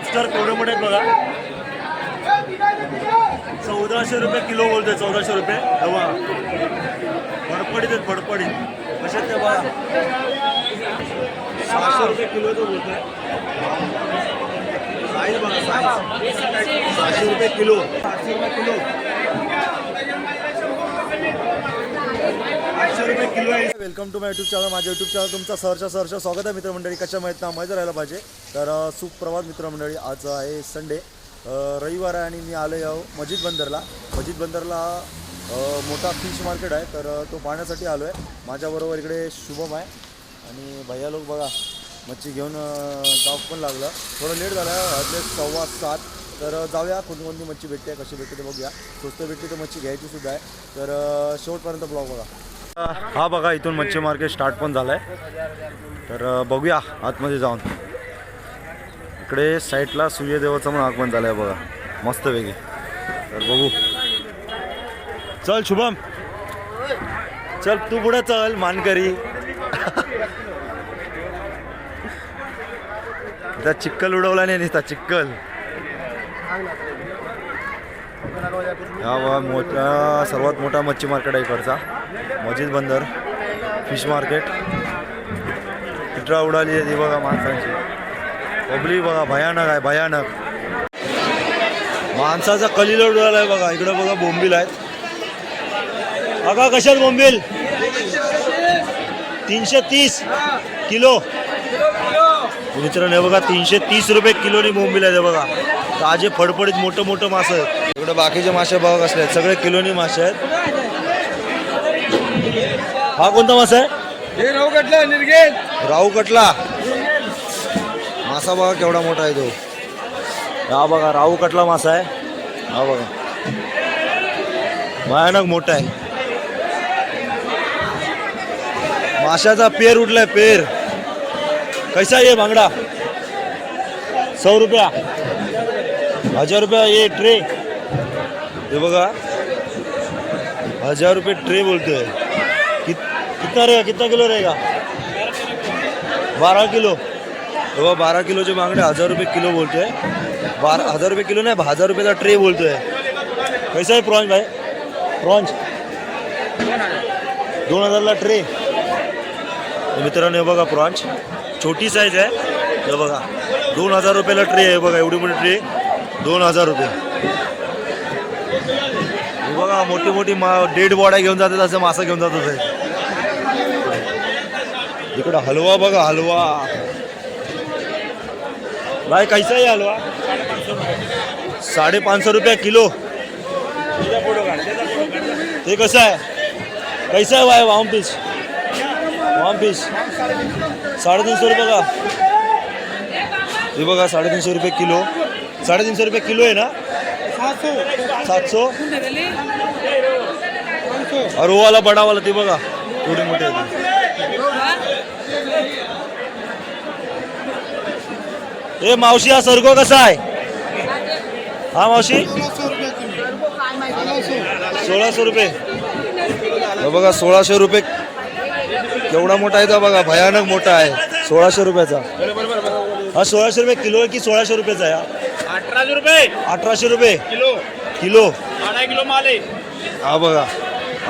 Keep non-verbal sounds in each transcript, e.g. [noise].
Lobster केवढे मोठे आहेत बघा. चौदाशे रुपये किलो बोलतोय चौदाशे रुपये. हवा फडफडीत आहेत फडफडीत कशात ते बघा. सहाशे रुपये किलो तो बोलतोय. साईज बघा साईज सहाशे रुपये किलो सातशे रुपये किलो. आठशे रुपये किलो आहे. Welcome to my YouTube channel माझ्या यूट्यूब चॅनल तुमचं सहर्ष सहर्ष स्वागत आहे मित्रमंडळी. कशा माहीत ना माहीत राहायला पाहिजे. तर सुप्रभात मित्रमंडळी आज आहे संडे रविवार आहे आणि मी आलो आहे मजिद बंदरला. मजिद बंदरला मोठा फिश मार्केट आहे. तर तो पाहण्यासाठी आलो आहे माझ्याबरोबर इकडे शुभम आहे. आणि भैया लोक बघा मच्छी घेऊन जाऊ पण लागलं. थोडं लेट झालं आहे सव्वा सात. तर जाऊया. कोणती कोणती मच्छी भेटते कशी भेटते ते बघूया. स्वस्त भेटते तर मच्छी घ्यायची सुद्धा आहे. तर शेवटपर्यंत ब्लॉग बघा. हा बघा इथून मच्छी मार्केट स्टार्ट पण झालं आहे तर बघूया आतमध्ये जाऊन. इकडे साईडला सूर्यदेवाचं पण आगमन झालं आहे बघा. मस्त वेगळी तर बघू. चल शुभम. चल तू पुढे चल मानकरी. त्या चिक्कल उडवला नाही नुसता चिक्कल. हा बघा मोठा सर्वात मोठा मच्छी मार्केट आहे इकडचा. अजित बंदर फिश मार्केट पिटरा उडाली आहे ती बघा माणसांची. पब्लिक बघा भयानक आहे भयानक. माणसाचा कलिल उडाला आहे बघा. इकडं बघा बोंबील आहेत. बघा कशात बोंबील? तीनशे तीस किलो. मित्रांनो हे बघा तीनशे तीस रुपये किलोनी बोंबील आहे बघा. ताजे फडफडीत मोठं मोठं मासे आहेत. बाकीचे मासे बघा कसले आहेत. सगळे किलोनी मासे आहेत. हा कोणता मासा आहे? हे राहू कटलं निर्गेल राहू कटला. मासा बघा केवढा मोठा आहे तो. हा बघा राहू कटला मासा आहे. हा बघा. भयानक मोठा आहे. माशाचा पेर उठलाय पेर. कैसा आहे ये बांगडा? सौ रुपया. हजार रुपया ये ट्रे. हे बघा. हजार रुपये ट्रे बोलतोय. कितना रहेगा? कितना किलो रहेगा? बारा किलो। बाबा बारा किलोचे बांगडे हजार रुपये किलो बोलतोय बारा हजार रुपये किलो नाही हजार रुपयाचा ट्रे बोलतोय कैसा आहे प्रॉन्स भाई? प्रॉन्स दोन हजारला ट्रे। मित्रांनो हे बघा प्रॉन्स छोटी साईज आहे. हे बघा दोन हजार रुपयाला ट्रे आहे बघा एवढी मोठी ट्रे. दोन हजार रुपये हे बघा मोठी मोठी मा डेड बॉड्या घेऊन जातात असं मासा घेऊन जातात. इकडं हलवा बघा हलवा. भाई कैसा आहे हलवा? साडेपाच रुपये रुपया किलो. ते कसं आहे? कैसा आहे भाई वाम पीस वाम पीस साडेतीनशे रुपये का? हे बघा साडेतीनशे रुपये किलो. साडेतीनशे रुपये किलो आहे ना? सात सौ और वो वाला ते बघा. थोडे मोठी ए मावशी हा सरगो कसा आहे? हा मावशी? सोळाशे रुपये. हे बघा सोळाशे रुपये केवढा मोठा आहे तो बघा भयानक मोठा आहे. सोळाशे रुपयाचा. हा सोळाशे रुपये किलो आहे की सोळाशे रुपयाचा आहे? हा? अठराशे रुपये. अठराशे रुपये. किलो. किलो. अडा किलो माल आहे. हा बघा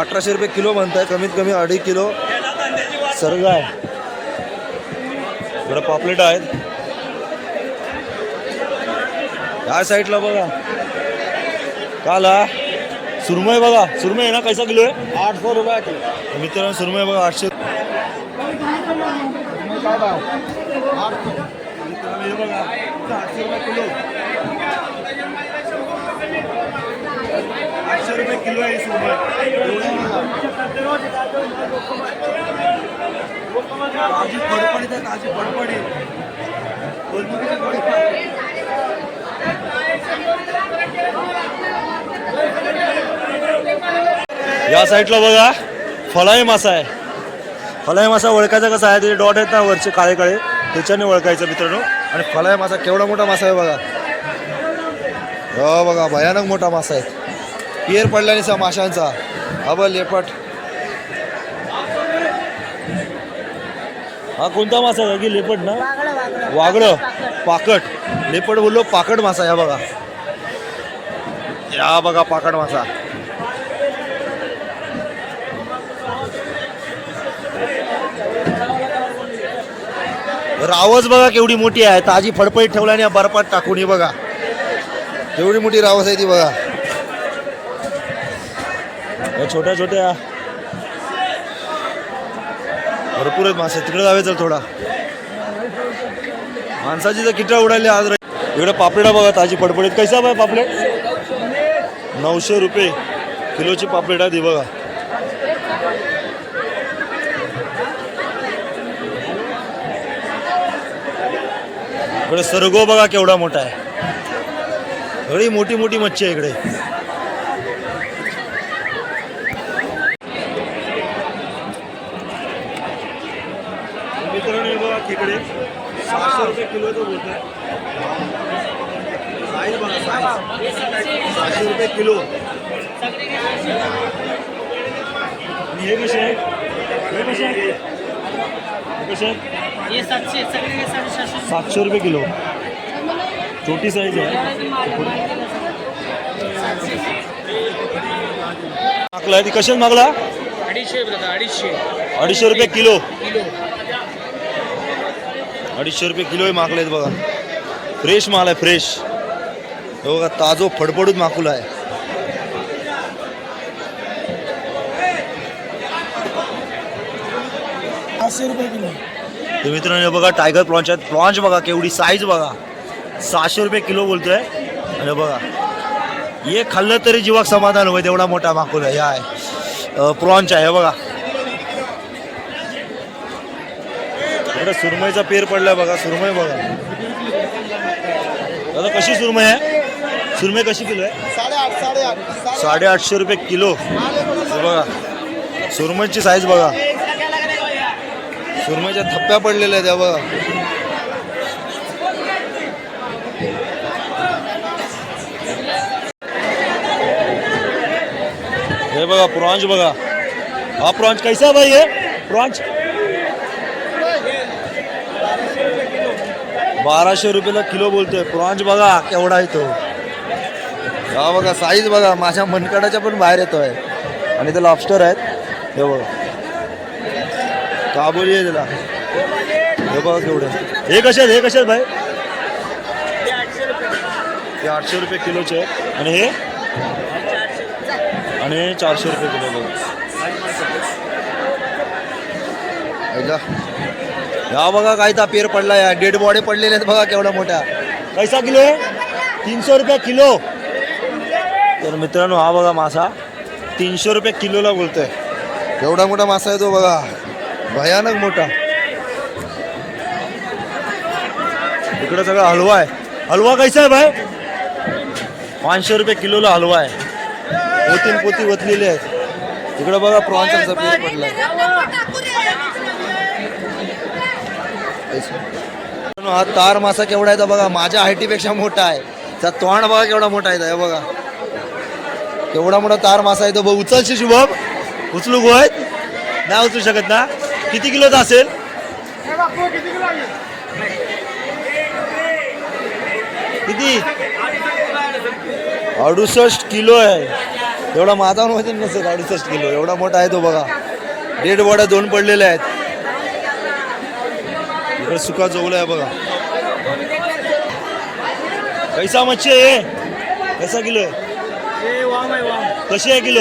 अठराशे रुपये किलो म्हणताय कमीत कमी अडीच किलो. सर्ग आहे. इकडं पॉपलेट आहेत. या साईडला बघा. काल. सुरमई बघा. सुरमई आहे ना? कैसा किलो आहे? आठ सौ रुपये किलो. मित्रांनो सुरमई बघा आठशे. आठशे रुपये किलो आहे फडफडीत आहे फडफडी या साईडला बघा फळाई मासा आहे. फळाई मासा ओळखायचा कसा आहे त्याचे डॉट आहेत ना वरचे काळे काळे त्याच्याने ओळखायचं मित्रांनो. आणि फळाई मासा केवढा मोठा मासा आहे बघा. हो बघा भयानक मोठा मासा आहे. पियर पडला नाही माशांचा. हा बघ लेपट. हा कोणता मासा आहे? की लेपट ना? वागडं पाकट. लेपट बोललो पाकट मासा या बघा. या बघा पाकड मासा. रावस बघा केवढी मोठी आहे. ताजी फडफडीत ठेवला आणि बर्फात टाकून ही बघा. केवढी मोठी रावस आहे ती बघा. छोट्या छोट्या भरपूर आहेत मासे तिकडे जावे तर थोडा. माणसाची तर किटळ उडाली आज रे. इकडे पापलेटा बघा ताजी पडपडीत. कैसा बाय पापलेट? नऊशे रुपये. किलोची पापलेट आहे ती बघा. इकडे सरगो बघा केवढा मोठा आहे. एवढी मोठी मोठी मच्छी आहे इकडे. खेकडे सहाशे रुपये किलो तो बोलतोय. साईज बघा साईज. सहाशे रुपये किलो. आणि हे कसे आहे हे कसे आहे हे कसे आहे सातशे रुपये किलो. छोटी साईज आहे. मागला ती कशात मागला? अडीचशे अडीचशे. अडीचशे रुपये किलो. किलो. अडीचशे रुपये किलो मागलेत बघा. फ्रेश माल आहे फ्रेश हे बघा ताजो फडफडून माकुला आहे. पाचशे रुपये किलो. तर मित्रांनो बघा टायगर प्रॉन्च आहेत प्रॉन्च बघा केवढी साईज बघा. सहाशे रुपये किलो बोलतोय. आणि बघा हे खाल्लं तरी जीवाक समाधान होईल एवढा मोठा माकुल आहे हा आहे. प्रॉन्च आहे हे बघा. इकडे सुरमईचा पेर पडलाय बघा सुरमई बघा. दादा कशी सुरमई आहे? सुरमई कशी किलो आहे? साडेआठ साडेआठ साडेआठशे रुपये किलो. हे बघा सुरमईची साईज बघा. सुरमईच्या थप्प्या पडलेल्या त्या बघा. हे बघा प्रॉन्च बघा. हा प्रॉन्च कैसा भाई आहे प्रॉन्च बाराशे रुपयाला किलो बोलतोय. प्रॉन्ज बघा केवढा आहे तो. हा बघा साईज बघा. माझ्या मनकाडाच्या पण बाहेर येतोय. आणि ते लॉबस्टर आहेत. हे बघा. काबोली आहे त्याला हे बघा केवढं. हे कसे आहेत? हे कसे आहेत भाई? ते आठशे रुपये किलोचे आहेत. आणि हे? आणि चारशे रुपये किलो बघा ऐका या बघा काय ता पेर पडला या डेड बॉडी पडलेले आहेत बघा केवढा मोठा कैसा किलो? आहे तीनशे रुपये किलो. तर मित्रांनो हा बघा मासा. तीनशे रुपये किलोला बोलतोय. एवढा मोठा मासा आहे तो बघा. भयानक मोठा. इकडे सगळा हलवा आहे. हलवा कैसा आहे भाई? पाचशे रुपये किलोला हलवा आहे. पोतीन पोती वतलेले आहेत. इकडे बघा प्रॉन्सचा सफेद हा तार मासा केवढा आहे तो बघा माझ्या हायटीपेक्षा मोठा आहे. त्याचा तोंड बघा केवढा मोठा आहे तो, हे बघा. केवढा मोठा तार मासा आहे तो बघ उचलशी शुभम? उचलू गोय नाही उचलू शकत ना? किती किलोचा असेल? किती अडुसष्ट किलो आहे. एवढा माझा नसेल अडुसष्ट किलो. एवढा मोठा आहे तो बघा. डेड बॉड्या दोन पडलेल्या आहेत. इकडे सुका जोगला आहे बघा. कैसा मच्छी आहे? कैसा किलो आहे? वाम आहे वाम. कशी आहे किलो?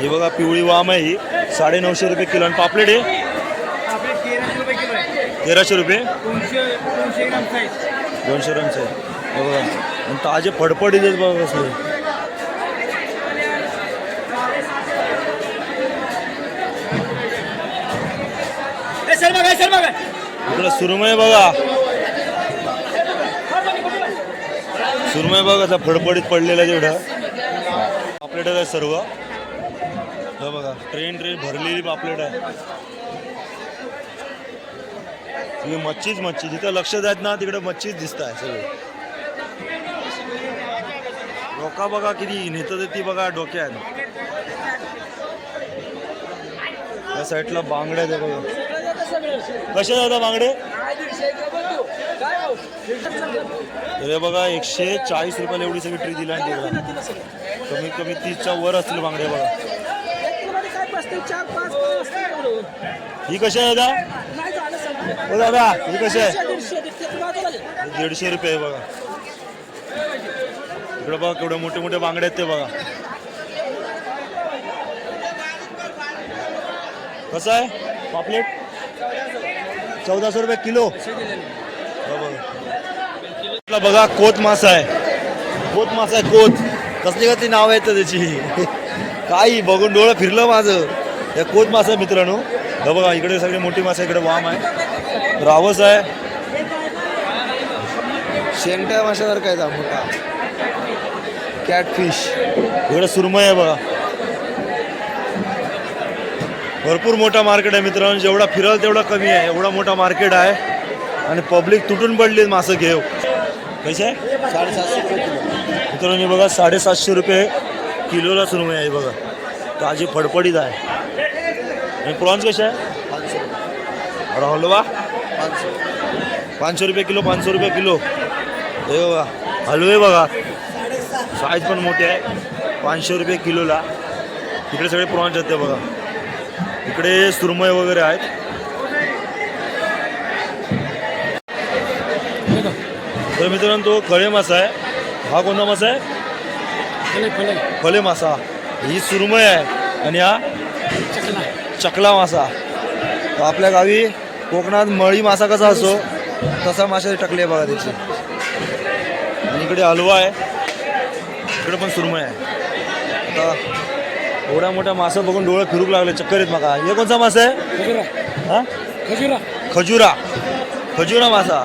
ही बघा पिवळी वाम आहे ही. साडे नऊशे रुपये किलो. आणि पापलेट आहे. तेराशे रुपये? दोनशे ग्रामचे आहे. हे बघा. आणि ताजे फडफडीत बघा कसले ए सर बघा सर बघा इकडे सुरमय बघा. सुरमय बघा आता फडफडीत पडलेल्या जेवढं पापलेट आहे सर्व. बघा ट्रेन ट्रेन भरलेली पापलेट आहे मच्छीच मच्छी. जिथं लक्ष द्यात ना तिकडे मच्छीच दिसत आहे सगळे. डोका बघा किती नेतात ती बघा डोक्यात. या साईडला बांगड्या आहेत बघा. कसे दादा बांगडे? तर हे बघा एकशे चाळीस रुपयाला एवढी सगळी ट्री दिली. कमीत कमी तीसच्या वर असतील बांगडे बघा. ही कशी आहे दादा? हो दादा ही कशी आहे? दीडशे रुपये आहे बघा. इकडे बघा केवढे मोठे मोठे बांगडे आहेत ते बघा. कसं आहे? पापलेट? चौदाशे रुपये किलो. बघा. कोत मासा आहे. कोत मासा आहे कोत. कसली कसली नाव आहेत त्याची. काही बघून डोळं फिरलं माझं. या कोत मासा आहे मित्रांनो. हे बघा इकडे सगळे मोठी मासा इकडे वाम आहे. रावस आहे. शेंगट्या माशासारखा आहे मोठा. कॅटफिश इकडे सुरमई आहे बघा. भरपूर मोठा मार्केट आहे मित्रांनो. जेवढा फिराल तेवढा कमी आहे. एवढा मोठा मार्केट आहे. आणि पब्लिक तुटून पडली मासं घेऊ. कसे आहे साडेसातशे रुपये किलो मित्रांनो बघा साडेसातशे रुपये किलोला सुरू आहे बघा. ताजी फडफडीत आहे. आणि प्रॉन्स कसे आहे? पाचशे रुपये हलवा? पाचशे पाचशे रुपये किलो पाचशे रुपये किलो. हे बघा हलवे बघा. साईज पण मोठी आहे. पाचशे रुपये किलोला. इकडे सगळे प्रॉन्स आहेत बघा. इकडे सुरमई वगैरे आहेत. तर मित्रांनो तो खळे मासा आहे. हा कोणता मासा आहे? फले मासा. ही सुरमई आहे. आणि हा चकला मासा. तर आपल्या गावी कोकणात मळी मासा कसा असतो तसा मासे टकले आहे बघा त्याची. आणि इकडे हलवा आहे. इकडे पण सुरमई आहे. आता एवढा मोठा मासा बघून डोळे फिरूक लागले चक्कर येत माका. हे कोणता मासा आहे? हा? खजुरा. खजुरा. मासा.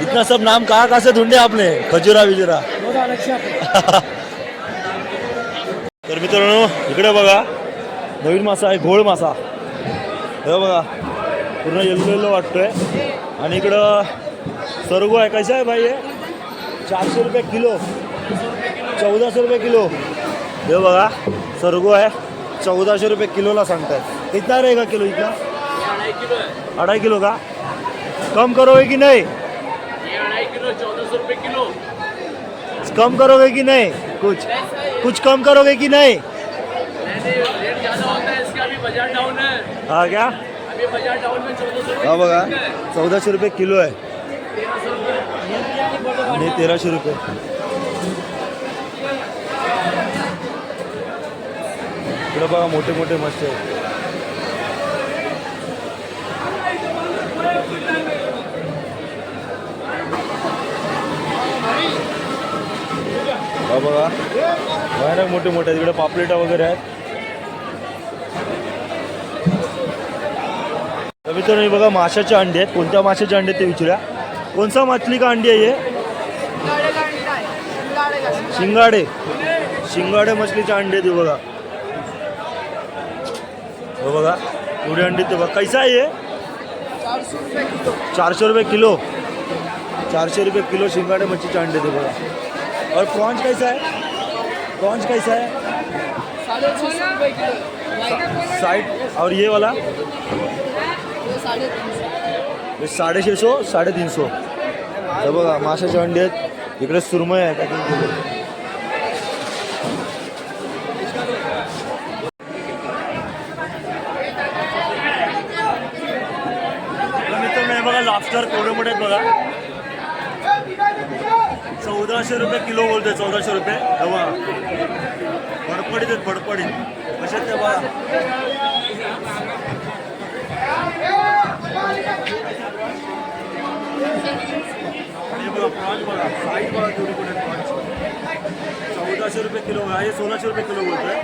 इतना सब नाम कहा कहा से ढूंढे आपने? खजुरा विजुरा [laughs] तर मित्रांनो इकडे बघा. नवीन मासा आहे घोळ मासा. हे बघा. पूर्ण येल्लो येल्लो वाटतोय. आणि इकडं सरगो आहे. कसं आहे भाई हे? चारशे रुपये किलो. चौदाशे रुपये किलो. हे बघा. सरगो आहे. चौदाशे रुपये किलोला सांगतायत. कितना रहेगा किलो इतना अढ़ाई किलो का? कम करोगे की नहीं? कम करोगे की नहीं? कुछ कुछ कम करोगे की नाही? हा क्या? हा बघा. चौदाशे रुपये किलो आहे. आणि तेराशे रुपये. इकडे बघा मोठे मोठे मच्छी आहेत. बघा भयानक मोठे मोठे आहेत. इकडे पापलेटा वगैरे आहेत. तर मित्रांनो बघा माशाचे अंडे आहेत. कोणत्या माशाचे अंडे ते विचारा कोणता मछली का अंडी आहे शिंगाडे शिंगाडे मछलीचे अंडे आहेत बघा. हे बघा एवढे अंडे ते बघा. कैसा हे? चारशे रुपये किलो. चारशे रुपये किलो शिंगाडे मच्छीचे अंडे ते बघा. और प्रॉन्स कैसा है प्रॉन्स कैसा है साइड और ये वाला? हे साडेशे सो साडेतीनशे. हे बघा, माशाचे अंडे इकडे पॅकिंग केली हे लॉबस्टर केवढे मोठे आहेत बघा. चौदाशे रुपये किलो बोलतोय चौदाशे रुपये. हवा फडफडीत आहेत फडफडीत कशात ते बघा. प्रॉन्स बघा साईज बघा केवढी मोठे प्रॉन्स चौदाशे रुपये किलो बघा हे सोळाशे रुपये किलो बोलतोय.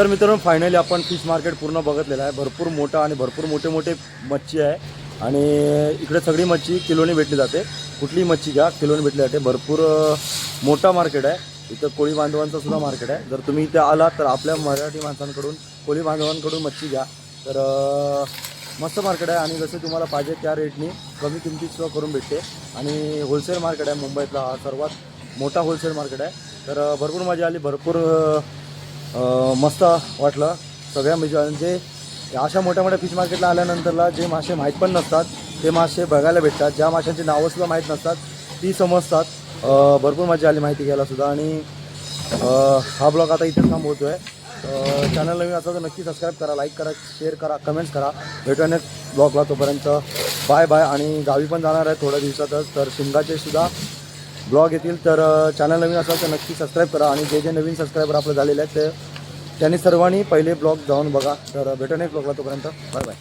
तर मित्रांनो फायनली आपण फिश मार्केट पूर्ण बघितलेलं आहे. भरपूर मोठं आणि भरपूर मोठे मोठे मच्छी आहे. आणि इकडे सगळी मच्छी किलोने भेटली जाते. कुठलीही मच्छी घ्या किलोने भेटली जाते. भरपूर मोठा मार्केट आहे. इथं कोळी बांधवांचं सुद्धा मार्केट आहे. जर तुम्ही इथे आलात तर आपल्या मराठी माणसांकडून कोळी बांधवांकडून मच्छी घ्या. तर मस्त मार्केट आहे. आणि जसं तुम्हाला पाहिजे त्या रेटनी कमी किमतीत सुद्धा करून भेटते. आणि होलसेल मार्केट आहे मुंबईतला. हा सर्वात मोठा होलसेल मार्केट आहे. तर भरपूर मजा आली. भरपूर मस्त वाटलं. सगळ्या म्हणजे या अशा मोठ्या मोठ्या फिश मार्केटला आल्यानंतरला जे मासे माहीत पण नसतात ते मासे बघायला भेटतात. ज्या माशांची नावंसुद्धा माहीत नसतात ती समजतात. भरपूर मजा आली माहिती घ्यायलासुद्धा आणि हा ब्लॉग आता इथेच थांबवतो आहे चॅनलला नवीन आता तर नक्की सबस्क्राईब करा लाईक करा शेअर करा कमेंट्स करा. भेटूया ब्लॉगला तोपर्यंत. बाय बाय आणि गावी पण जाणार आहे थोड्या दिवसातच तर शिमगाचे सुद्धा ब्लॉग येतील तर चॅनल नवीन असाल तर नक्की सबस्क्राईब करा. आणि जे जे नवीन सबस्क्रायबर आपलं झालेले आहेत ते त्यांनी सर्वांनी पहिले ब्लॉग जाऊन बघा. तर भेटूया एक ब्लॉगला तोपर्यंत. Bye bye